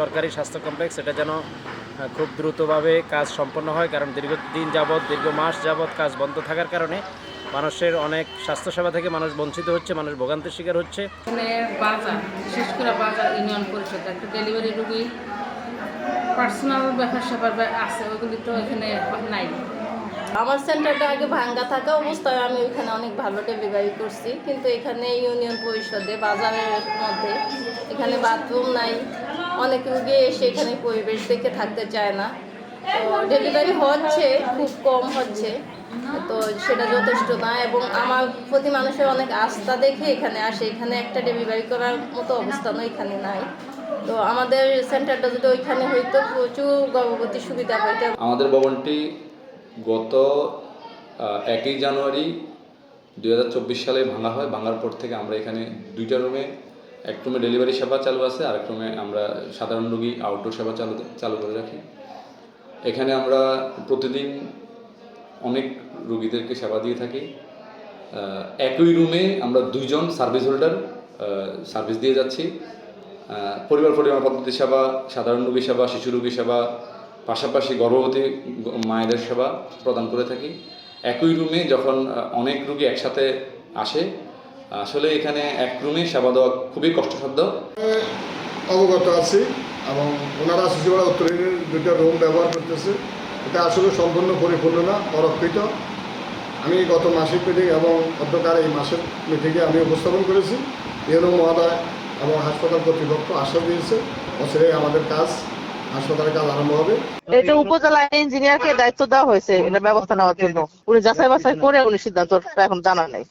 সরকারি স্বাস্থ্য কমপ্লেক্স এটা যেন খুব দ্রুতভাবে কাজ সম্পন্ন হয়। কারণ দীর্ঘদিন যাবৎ দীর্ঘ মাস যাবৎ কাজ বন্ধ থাকার কারণে মানুষের অনেক স্বাস্থ্যসেবা থেকে মানুষ বঞ্চিত হচ্ছে মানুষ ভোগান্তির শিকার হচ্ছে। এখানে বাজার বিশেষ করে বাজার ইউনিয়ন পরিষদ একটা ডেলিভারি রুগী পার্সোনাল ব্যাপার স্যাপার আছে ওইগুলি তো এখানে নাই। আমার সেন্টারটা আগে ভাঙ্গা থাকা অবস্থায় আমি ওখানে অনেক ভালো ডেলিভারি করছি কিন্তু এখানে ইউনিয়ন পরিষদে বাজারের মধ্যে এখানে বাথরুম নাই। অনেক রুগী এসে এখানে পরিবেশ দেখে থাকতে চায় না। তো ডেলিভারি হচ্ছে, খুব কম হচ্ছে। তো সেটা যথেষ্ট না এবং আমার প্রতি মানুষের অনেক আস্থা দেখে এখানে আসে। এখানে একটা ডেলিভারি করার মতো অবস্থানও এখানে নাই। তো আমাদের সেন্টারটা যদি ওইখানে হইতো, প্রচুর গর্ভবতী সুবিধা পাইতে। আমাদের ভবনটি গত একই জানুয়ারি দুই হাজার চব্বিশ সালে ভাঙা হয়। ভাঙার পর থেকে আমরা এখানে দুইটা রুমে এক রুমে ডেলিভারি সেবা চালু আছে, আরেক রুমে আমরা সাধারণ রোগী আউটডোর সেবা চালু চালু করে রাখি। এখানে আমরা প্রতিদিন অনেক রুগীদেরকে সেবা দিয়ে থাকি। একই রুমে আমরা দুইজন সার্ভিস হোল্ডার সার্ভিস দিয়ে যাচ্ছি। পরিবার পরিবার পদ্ধতি সেবা, সাধারণ রোগী সেবা, শিশু রোগী সেবা, পাশাপাশি গর্ভবতী মায়েদের সেবা প্রদান করে থাকি। একই রুমে যখন অনেক রুগী একসাথে আসে আসলে এখানে এক রুমে সেবা দেওয়া খুবই কষ্টসাধ্য। অবগত আছি এবং ওনারা শিশুবেলা উত্তরণের দুটো রুম ব্যবহার করতেছে। এটা আসলে সম্পূর্ণ পরিপূর্ণ না অরক্ষিত আমি গত মাসিক মিটিং এবং অধ্যকার এই মাসের মিটিংয়ে আমি উপস্থাপন করেছি। ইউনো মহোদয় এবং হাসপাতাল কর্তৃপক্ষ আশ্বাস দিয়েছে বছরে আমাদের কাজ হাসপাতালের কাজ আরম্ভ হবে। এটা উপজেলা ইঞ্জিনিয়ারকে দায়িত্ব দেওয়া হয়েছে এটা ব্যবস্থা নেওয়ার জন্য। উনি যাচাই বাছাই করে উনি সিদ্ধান্ত এখন জানা নেই।